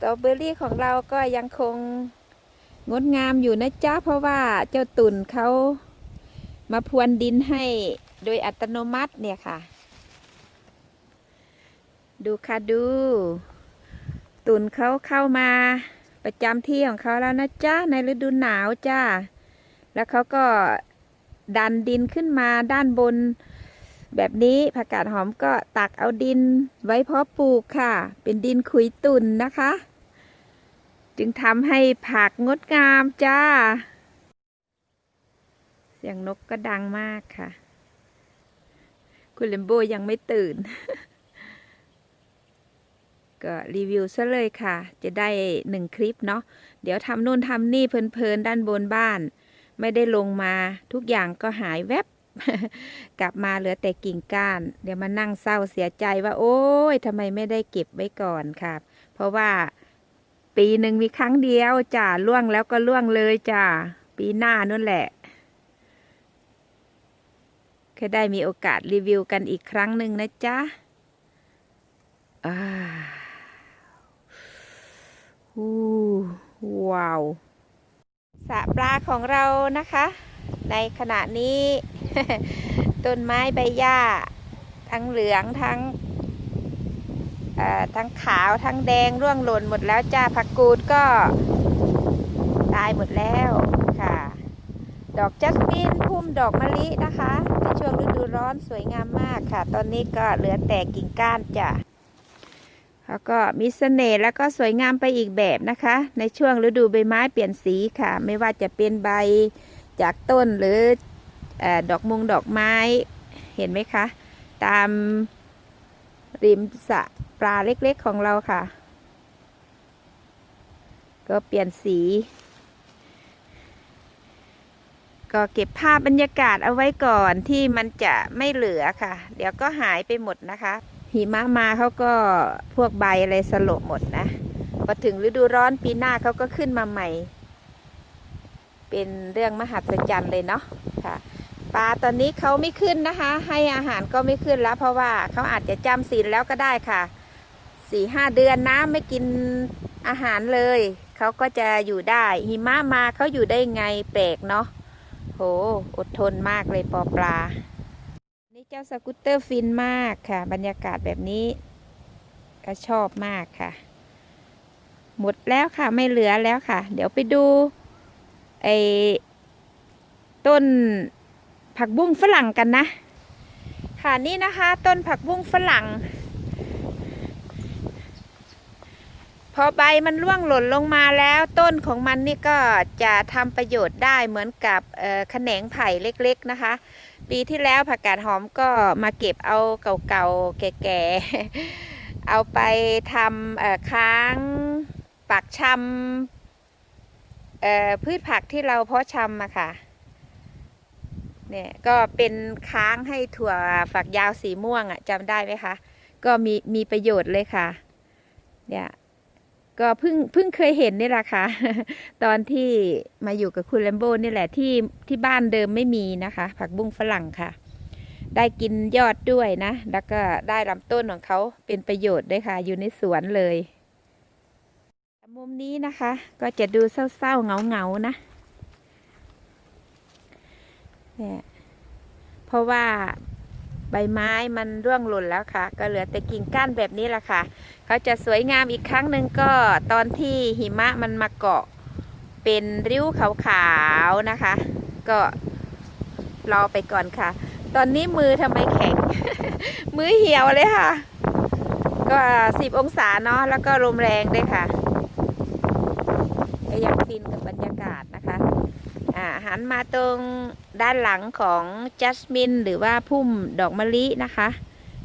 ตรอเบอรี่ของเราก็ยังคงงดงามอยู่นะจ๊ะ เพราะว่าเจ้าตุ่นเขามาพรวนดินให้โดยอัตโนมัติเนี่ยค่ะ ดูค่ะดู ตุ่นเขาเข้ามาประจำที่ของเขาแล้วนะจ๊ะ ในฤดูหนาวจ้า แล้วเขาก็ดันดินขึ้นมาด้านบน แบบนี้ผักกาดหอมก็ตักเอาดินไว้เพาะปลูกค่ะ เป็นดินขุยตุ่นนะคะ จึงทำให้ผักงดงามจ้า เสียงนกก็ดังมากค่ะ คุณเลมโบยังไม่ตื่น ก็รีวิวซะเลยค่ะ จะได้หนึ่งคลิปเนาะ เดี๋ยวทำนู่นทำนี่เพลินๆ ด้านบนบ้าน ไม่ได้ลงมาทุกอย่างก็หายแวบกลับมาเหลือแต่กิ่งก้าน เดี๋ยวมานั่งเศร้าเสียใจว่า โอ้ยทำไมไม่ได้เก็บไว้ก่อนครับ เพราะว่า ปีหนึ่งมีครั้งเดียวจ้าล่วงแล้วก็ล่วงเลยจ้าปีหน้านั่นแหละแค่ได้มีโอกาสรีวิวกันอีกครั้งหนึ่งนะจ๊ะอ่าฮู้ว้าวสระปลาของเรานะคะ ในขณะนี้ ต้นไม้ใบหญ้า ทั้งเหลืองทั้ง ทั้งขาวทั้งแดงร่วงหล่นหมดแล้วจ้าผักกูดก็ตายหมดแล้วค่ะ ดอกจัสมินพุ่มดอกมะลินะคะในช่วงฤดูร้อนสวยงามมากค่ะ ตอนนี้ก็เหลือแต่กิ่งก้านจ้ะแล้วก็มีเสน่ห์แล้วก็สวยงามไปอีกแบบนะคะ ในช่วงฤดูใบไม้เปลี่ยนสีค่ะ ไม่ว่าจะเป็นใบจากต้นหรือออดอกมงดอกไม้เห็นไหมคะ ตาม ริมสะปลาเล็กๆของเราค่ะ ก็เปลี่ยนสี ก็เก็บภาพบรรยากาศเอาไว้ก่อนที่มันจะไม่เหลือค่ะ เดี๋ยวก็หายไปหมดนะคะ หิมะมาเขาก็พวกใบอะไรสลบหมดนะพอถึงฤดูร้อนปีหน้าเขาก็ขึ้นมาใหม่ เป็นเรื่องมหัศจรรย์เลยเนาะค่ะ ปลาตอนนี้เขาไม่ขึ้นนะคะ ให้อาหารก็ไม่ขึ้นแล้ว เพราะว่าเขาอาจจะจำศีลแล้วก็ได้ค่ะสี่ห้าเดือนนะไม่กินอาหารเลย เขาก็จะอยู่ได้ หิมะมาเขาอยู่ได้ไงแปลกเนาะโหอดทนมากเลยปอปลา นี่เจ้าสกูตเตอร์ฟินมากค่ะ บรรยากาศแบบนี้ ก็ชอบมากค่ะ หมดแล้วค่ะไม่เหลือแล้วค่ะ เดี๋ยวไปดูไอ้ต้น ผักบุ้งฝรั่งกันนะ ค่ะนี่นะคะต้นผักบุ้งฝรั่ง พอใบมันร่วงหล่นลงมาแล้วต้นของมันนี่ก็จะทำประโยชน์ได้เหมือนกับแขนงไผ่เล็กๆนะคะ ปีที่แล้วผักกาดหอมก็มาเก็บเอาเก่าๆแก่ๆเอาไปทำค้างปักชำพืชผักที่เราเพาะชำอะค่ะ เนี่ยก็เป็นค้างให้ถั่วฝักยาวสีม่วงอะจำได้ไหมคะ ก็มีมีประโยชน์เลยค่ะ เนี่ยก็เพิ่งเพิ่งเคยเห็นนี่แหละค่ะ ตอนที่มาอยู่กับคุณแลมโบ้นี่แหละที่ที่บ้านเดิมไม่มีนะคะ ผักบุ้งฝรั่งค่ะ ได้กินยอดด้วยนะ แล้วก็ได้ลำต้นของเขาเป็นประโยชน์ด้วยค่ะ อยู่ในสวนเลย มุมนี้นะคะ ก็จะดูเศร้าๆเงาๆนะ เนี่ยเพราะว่าใบไม้มันร่วงหล่นแล้วค่ะ ก็เหลือแต่กิ่งก้านแบบนี้แหละค่ะ เขาจะสวยงามอีกครั้งหนึ่งก็ตอนที่หิมะมันมาเกาะเป็นริ้วขาวๆนะคะ ก็รอไปก่อนค่ะ ตอนนี้มือทำไมแข็ง มือเหี่ยวเลยค่ะ ก็สิบองศาเนาะแล้วก็ลมแรงด้วยค่ะก็ยังฟินกับบรรยากาศนะคะ อ่าหันมาตรง ด้านหลังของจัสมินหรือว่าพุ่มดอกมะลินะคะ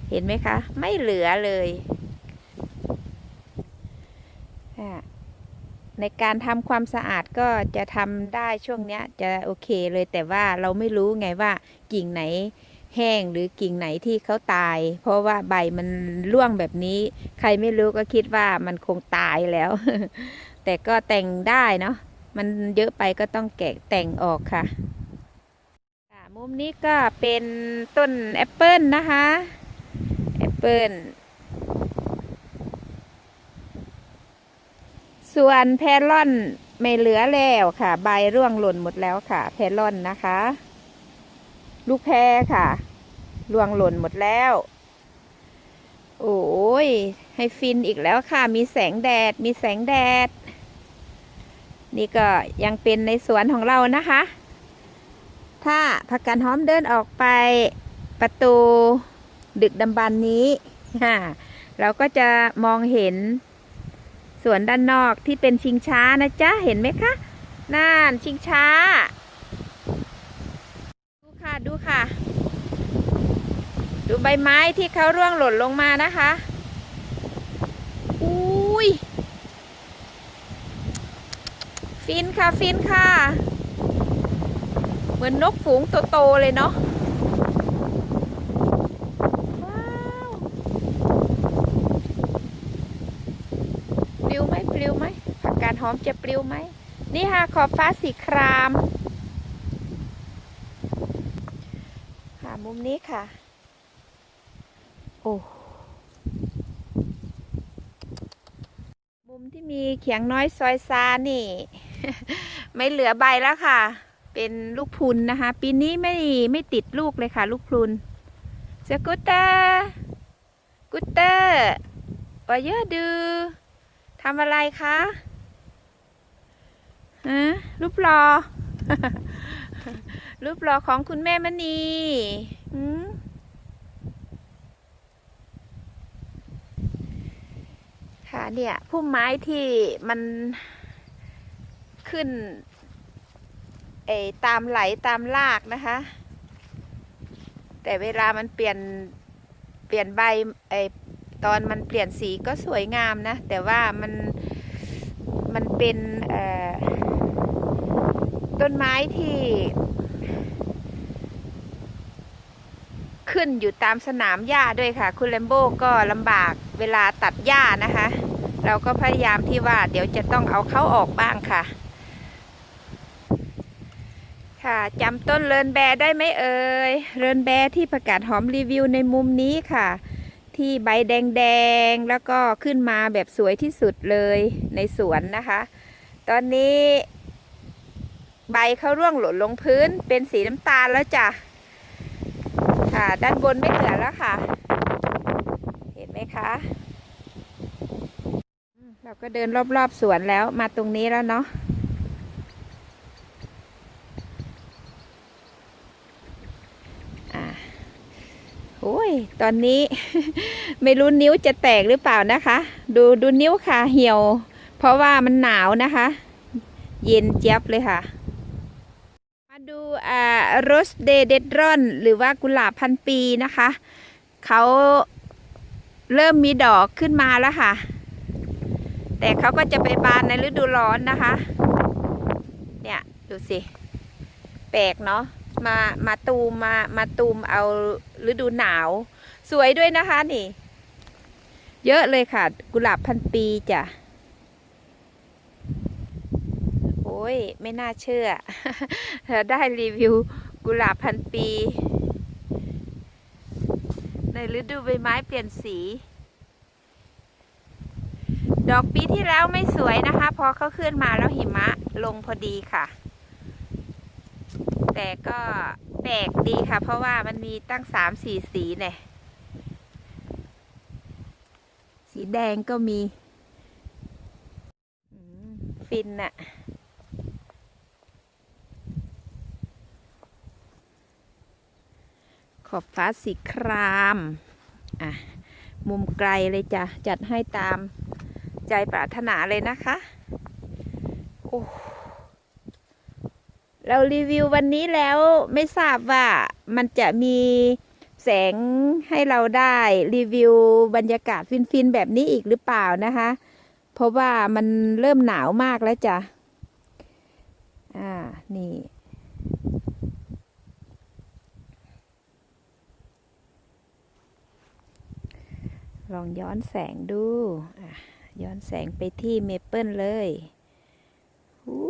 เห็นไหมคะ ไม่เหลือเลยในการทำความสะอาดก็จะทำได้ช่วงนี้จะโอเคเลยแต่ว่าเราไม่รู้ไงว่ากิ่งไหนแห้งหรือกิ่งไหนที่เขาตาย เพราะว่าใบมันร่วงแบบนี้ ใครไม่รู้ก็คิดว่ามันคงตายแล้ว แต่ก็แต่งได้เนาะมันเยอะไปก็ต้องแกะแต่งออกค่ะ มุมนี้ก็เป็นต้นแอปเปิลนะคะแอปเปิลส่วนแพรล่อนไม่เหลือแล้วค่ะ ใบร่วงหล่นหมดแล้วค่ะ แพรล่อนนะคะ ลูกแพรค่ะร่วงหล่นหมดแล้ว โอ้ยให้ฟินอีกแล้วค่ะ มีแสงแดด มีแสงแดด นี่ก็ยังเป็นในสวนของเรานะคะ ถ้าผักกาดหอมเดินออกไปประตูดึกดำบรรนี้เราก็จะมองเห็นสวนด้านนอกที่เป็นชิงช้านะจ๊ะ เห็นไหมคะน่านชิงช้า ดูค่ะดูค่ะ ดูใบไม้ที่เขาร่วงหล่นลงมานะคะอุ้ยฟินค่ะฟินค่ะ มือนนกฝูงโตๆเลยเนาะปลิวไหมปลิวไหมผักกาดหอมจะปลิวไหม นี่ค่ะขอบฟ้าสีคราม ค่ะมุมนี้ค่ะ โอ้มุมที่มีเขียงน้อยซอยซานี่ ไม่เหลือใบแล้วค่ะ เป็นลูกพุนนะคะ ปีนี้ไม่ไม่ติดลูกเลยค่ะ ลูกพุนสกูตเตอร์กูตเตอร์วาเยอะดูทำอะไรคะฮะรูปรอ รูปรอของคุณแม่มณีหืมค่ะเนี่ยพุ่มไม้ที่มันขึ้น เออตามไหลตามรากนะคะ แต่เวลามันเปลี่ยนเปลี่ยนใบไอ้ตอนมันเปลี่ยนสีก็สวยงามนะ แต่ว่ามันมันเป็นต้นไม้ที่ ขึ้นอยู่ตามสนามหญ้าด้วยค่ะ คุณแลมโบก็ลำบากเวลาตัดหญ้านะคะ เราก็พยายามที่ว่าเดี๋ยวจะต้องเอาเขาออกบ้างค่ะ ค่ะจำต้นเรินแบได้ไหมเอ่ยเรินแบที่ประกาศหอมรีวิวในมุมนี้ค่ะ ที่ใบแดงๆ แล้วก็ขึ้นมาแบบสวยที่สุดเลยในสวนนะคะ ตอนนี้ ใบเขาร่วงหล่นลงพื้นเป็นสีน้ำตาลแล้วจ้ะค่ะด้านบนไม่เหลือแล้วค่ะ เห็นไหมคะเราก็เดินรอบๆสวนแล้วมาตรงนี้แล้วเนาะ อ่าโอ้ย ตอนนี้ ไม่รู้นิ้วจะแตกหรือเปล่านะคะ ดูดูนิ้วค่ะเหี่ยว เพราะว่ามันหนาวนะคะ เย็นเจี๊ยบเลยค่ะ มาดูอ่าโรสเดเดดรอนหรือว่ากุหลาบพันปีนะคะเขาเริ่มมีดอกขึ้นมาแล้วค่ะ แต่เขาก็จะไปบานในฤดูร้อนนะคะ เนี่ยดูสิ แปลกเนาะมามาตูมมามาตูมเอา ฤดูหนาว สวยด้วยนะคะนี่ เยอะเลยค่ะ กุหลาบพันปีจ้ะ โอ้ย ไม่น่าเชื่อ ได้รีวิวกุหลาบพันปี ในฤดูใบไม้เปลี่ยนสี ดอกปีที่แล้วไม่สวยนะคะ พอเขาขึ้นมาแล้วหิมะลงพอดีค่ะ แต่ก็ แปลกดีค่ะ เพราะว่ามันมีตั้งสามสี่สีเนี่ยสีแดงก็มีฟินอะขอบฟ้าสีครามอะมุมไกลเลยจ้ะ จัดให้ตามใจปรารถนาเลยนะคะ โอ้ เรารีวิววันนี้แล้วไม่ทราบว่ามันจะมีแสงให้เราได้รีวิวบรรยากาศฟินๆแบบนี้อีกหรือเปล่านะคะ เพราะว่ามันเริ่มหนาวมากแล้วจ้ะ อ่า นี่ลองย้อนแสงดู ย้อนแสงไปที่เมเปิลเลย อู้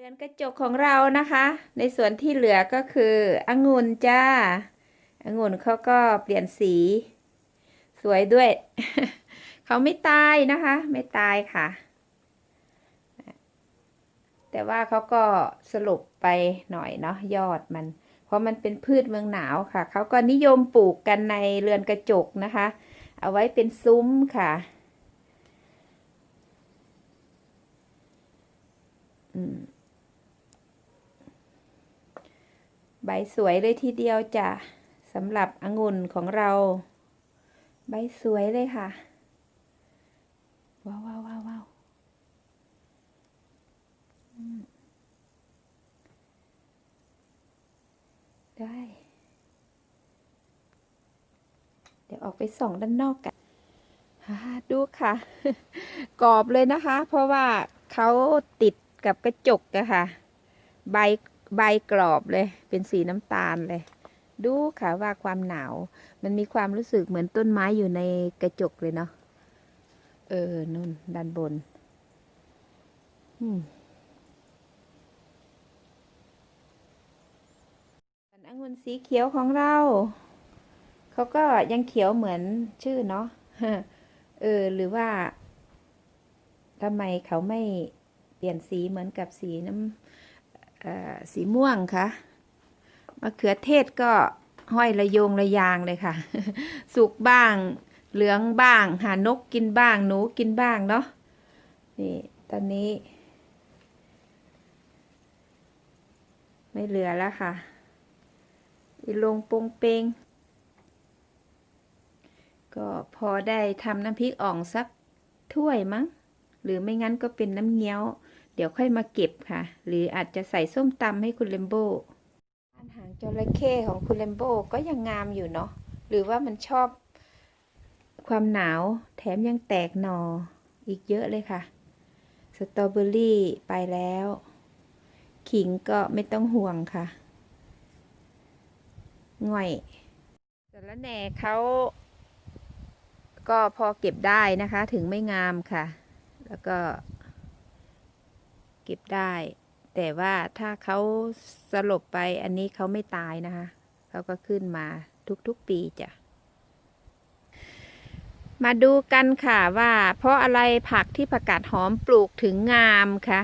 เรือนกระจกของเรานะคะ ในส่วนที่เหลือก็คือองุ่นจ้าองุ่นเขาก็เปลี่ยนสี สวยด้วย เขาไม่ตายนะคะ ไม่ตายค่ะ แต่ว่าเขาก็สรุปไปหน่อยเนาะยอดมัน เพราะมันเป็นพืชเมืองหนาวค่ะ เขาก็นิยมปลูกกันในเรือนกระจกนะคะ เอาไว้เป็นซุ้มค่ะอืม ใบสวยเลยทีเดียวจ้ะสำหรับองุ่นของเรา ใบสวยเลยค่ะ ว้าวว้าวว้าววาวได้ เดี๋ยวออกไปส่องด้านนอกกันดูค่ะ กรอบเลยนะคะ เพราะว่าเขาติดกับกระจกอะค่ะ ใบ ใบกรอบเลย เป็นสีน้ำตาลเลย ดูค่ะว่าความหนาว มันมีความรู้สึกเหมือนต้นไม้อยู่ในกระจกเลยเนาะเออนุ่นด้านบนอืมส่วนองุ่นสีเขียวของเรา เขาก็ยังเขียวเหมือนชื่อเนาะเออ หรือว่าทำไมเขาไม่เปลี่ยนสีเหมือนกับสีน้ำ สีม่วงคะมะเขือเทศก็ห้อยระยงระยางเลยค่ะ สุกบ้าง เหลืองบ้าง หานกกินบ้าง หนูกินบ้างเนาะนี่ตอนนี้ ไม่เหลือแล้วค่ะอีลงปงเปงก็พอได้ทำน้ำพริกอ่องสักถ้วยมั้ง หรือไม่งั้นก็เป็นน้ำเงี้ยว เดี๋ยวค่อยมาเก็บค่ะ หรืออาจจะใส่ส้มตำให้คุณเลมโบอันหางจระเข้ของคุณเลมโบก็ยังงามอยู่เนาะหรือว่ามันชอบความหนาวแถมยังแตกหนออีกเยอะเลยค่ะ สตรอเบอรี่ไปแล้ว ขิงก็ไม่ต้องห่วงค่ะง่อยสารแหน่เขาก็พอเก็บได้นะคะถึงไม่งามค่ะ แล้วก็ เก็บได้ แต่ว่าถ้าเขาสลบไปอันนี้เขาไม่ตายนะคะเขาก็ขึ้นมาทุกๆปีจ้ะมาดูกันค่ะว่า เพราะอะไรผักที่ผักกาดหอมปลูกถึงงามคะ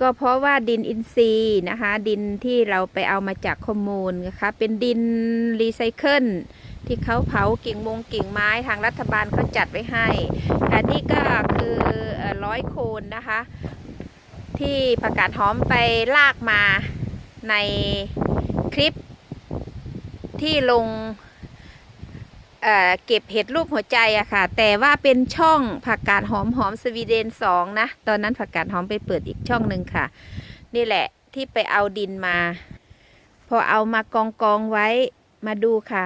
ก็เพราะว่าดินอินทรีย์นะคะ ดินที่เราไปเอามาจากคอมมูนนะคะเป็นดินรีไซเคิลที่เขาเผากิ่งมงกิ่งไม้ทางรัฐบาลเขาจัดไว้ให้อันนี้ก็คือร้อยโคนนะคะ ที่ผักกาดหอมไปลากมาในคลิปที่ลงเเก็บเห็ดรูปหัวใจอะค่ะ แต่ว่าเป็นช่องผักกาดหอมหอมสวีเดนสองนะ ตอนนั้นผักกาดหอมไปเปิดอีกช่องหนึ่งค่ะ นี่แหละที่ไปเอาดินมา พอเอามากองกองๆไว้มาดูค่ะ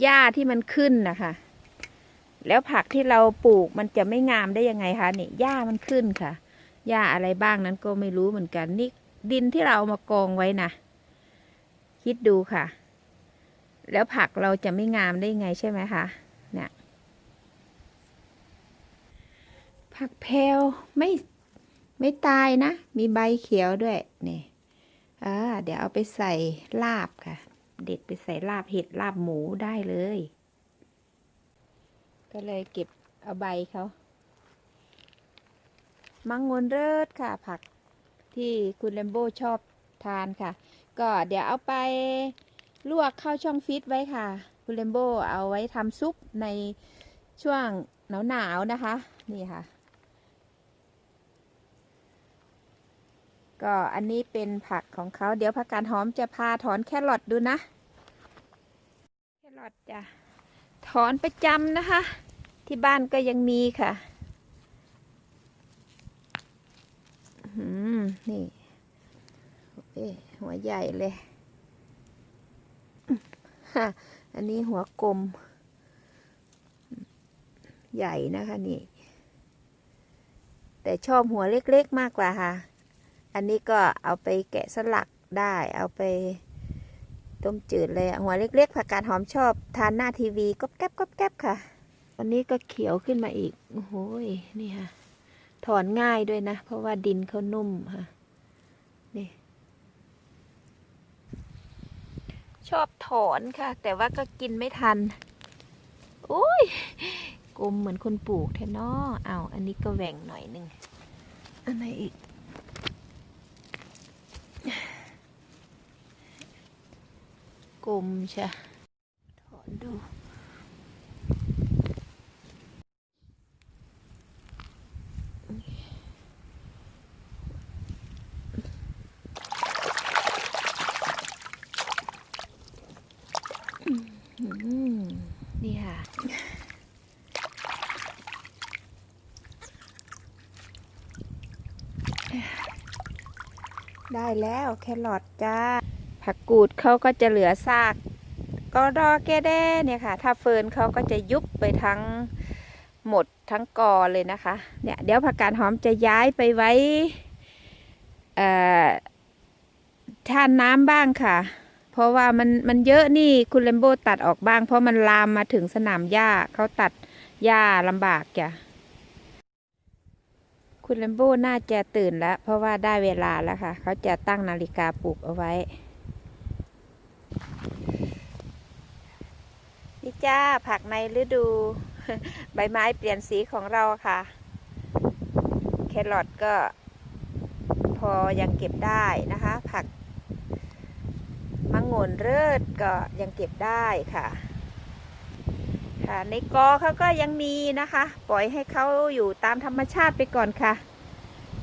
หญ้าที่มันขึ้นนะคะ แล้วผักที่เราปลูกมันจะไม่งามได้ยังไงคะนี่หญ้ามันขึ้นค่ะ หญ้าอะไรบ้างนั้นก็ไม่รู้เหมือนกัน นี่ดินที่เราเอามากองไว้นะคิดดูค่ะ แล้วผักเราจะไม่งามได้ยังไงใช่ไหมคะเนี่ยผักแพลวไม่ไม่ตายนะ มีใบเขียวด้วยนี่อ่าเดี๋ยวเอาไปใส่ลาบค่ะ เด็ดไปใส่ลาบเห็ดลาบหมูได้เลย ก็เลยเก็บเอาใบเขา มังงนเลิศค่ะ ผักที่คุณเลมโบชอบทานค่ะ ก็เดี๋ยวเอาไปลวกเข้าช่องฟิตไว้ค่ะ คุณเลมโบเอาไว้ทำซุปในช่วงหนาวๆนะคะ นี่ค่ะ ก็อันนี้เป็นผักของเขาเดี๋ยวผักกาดหอมจะพาถอนแครอทดูนะ แครอทจ้ะถอนประจำนะคะ ที่บ้านก็ยังมีค่ะ อืม นี่เอ้หัวใหญ่เลยฮะอันนี้หัวกลม ใหญ่นะคะนี่ แต่ชอบหัวเล็กๆมากกว่าค่ะ อันนี้ก็เอาไปแกะสลักได้ เอาไปต้มจืดเลยอะหัวเล็กๆผักกาดหอมชอบ ทานหน้าทีวีก๊อบแก๊บก๊อบแก๊บค่ะ อันนี้ก็เขียวขึ้นมาอีก โอ้โหยนี่ค่ะ ถอนง่ายด้วยนะ เพราะว่าดินเขานุ่มค่ะนี่ชอบถอนค่ะ แต่ว่าก็กินไม่ทันโอ้ยกลมเหมือนคนปลูกแท้นอเอาอันนี้ก็แหว่งหน่อยหนึ่งอันไหนอีก กลมใช่ถอนดู อืมนี่ค่ะ ได้แล้วแครอทจ้า ผักกูดเขาก็จะเหลือซากก็รอแกแด้เนี่ยค่ะ ถ้าเฟิร์นเขาก็จะยุบไปทั้งหมดทั้งกอเลยนะคะ เนี่ยเดี๋ยวผักกาดหอมจะย้ายไปไว้เอ่อทานน้ำบ้างค่ะ เพราะว่ามันมันเยอะนี่คุณเลมโบตัดออกบ้าง เพราะมันลามมาถึงสนามหญ้าเขาตัดหญ้าลำบากจ้ะ คุณเลมโบน่าจะตื่นแล้ว เพราะว่าได้เวลาแล้วค่ะ เขาจะตั้งนาฬิกาปลุกเอาไว้นี่จ้าผักในฤดู ใบไม้เปลี่ยนสีของเราค่ะ แครอทก็ พอยังเก็บได้นะคะ ผักมังงนเลิศก็ยังเก็บได้ค่ะ ค่ะ ในกอเขาก็ยังมีนะคะ ปล่อยให้เขาอยู่ตามธรรมชาติไปก่อนค่ะ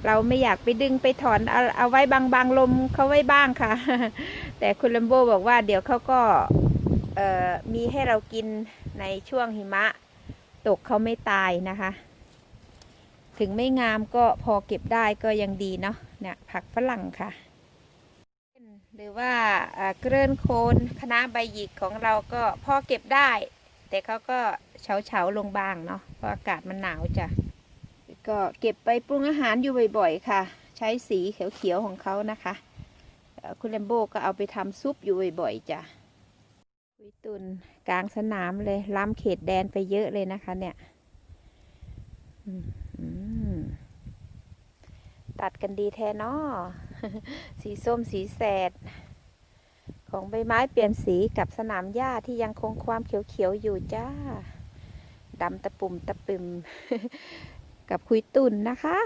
เราไม่อยากไปดึงไปถอนเอาเอาไว้บางบางลมเขาไว้บ้างค่ะ แต่คุณลัมโบบอกว่าเดี๋ยวเขาก็มีให้เรากินในช่วงหิมะ ตกเขาไม่ตายนะคะ ถึงไม่งามก็พอเก็บได้ก็ยังดีเนาะเนี่ยผักฝรั่งค่ะ หรือว่าอ่าเกลื่อนโคนคณะใบหยิกของเราก็พอเก็บได้ แต่เขาก็เฉาเฉาๆลงบ้างเนาะเพราะอากาศมันหนาวจ้ะก็เก็บไปปรุงอาหารอยู่บ่อยๆค่ะ ใช้สีเขียวๆของเขานะคะคุณเลมโบก็เอาไปทำซุปอยู่บ่อยๆจ้ะคุยตุนกลางสนามเลย ล้ำเขตแดนไปเยอะเลยนะคะ เนี่ยตัดกันดีแท้เนาะสีส้มสีแสด ของใบไม้เปลี่ยนสีกับสนามหญ้าที่ยังคงความเขียวๆอยู่จ้าดำตะปุ่มตะปึมกับคุยตุนนะคะ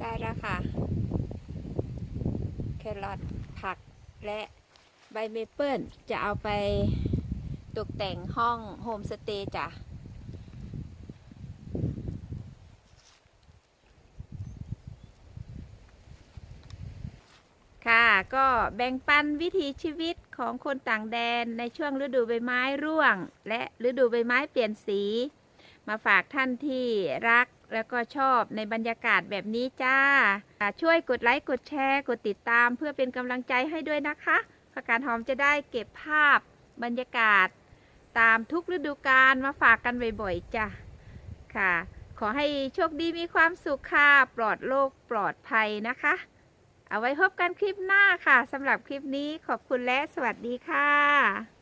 ได้แล้วค่ะ แครอทผักและใบเมเปิลจะเอาไป ตกแต่งห้องโฮมสเตย์จ้ะค่ะก็แบ่งปันวิถีชีวิตของคนต่างแดนในช่วงฤดูใบไม้ร่วง และฤดูใบไม้เปลี่ยนสี มาฝากท่านที่รักแล้วก็ชอบในบรรยากาศแบบนี้จ้า ช่วยกดไลค์กดแชร์กดติดตามเพื่อเป็นกำลังใจให้ด้วยนะคะประการหอมจะได้เก็บภาพบรรยากาศ ตามทุกฤดูกาลมาฝากกันบ่อยๆจ้ะค่ะ ขอให้โชคดีมีความสุขค่ะ ปลอดโรคปลอดภัยนะคะ เอาไว้พบกันคลิปหน้าค่ะสำหรับคลิปนี้ขอบคุณและสวัสดีค่ะ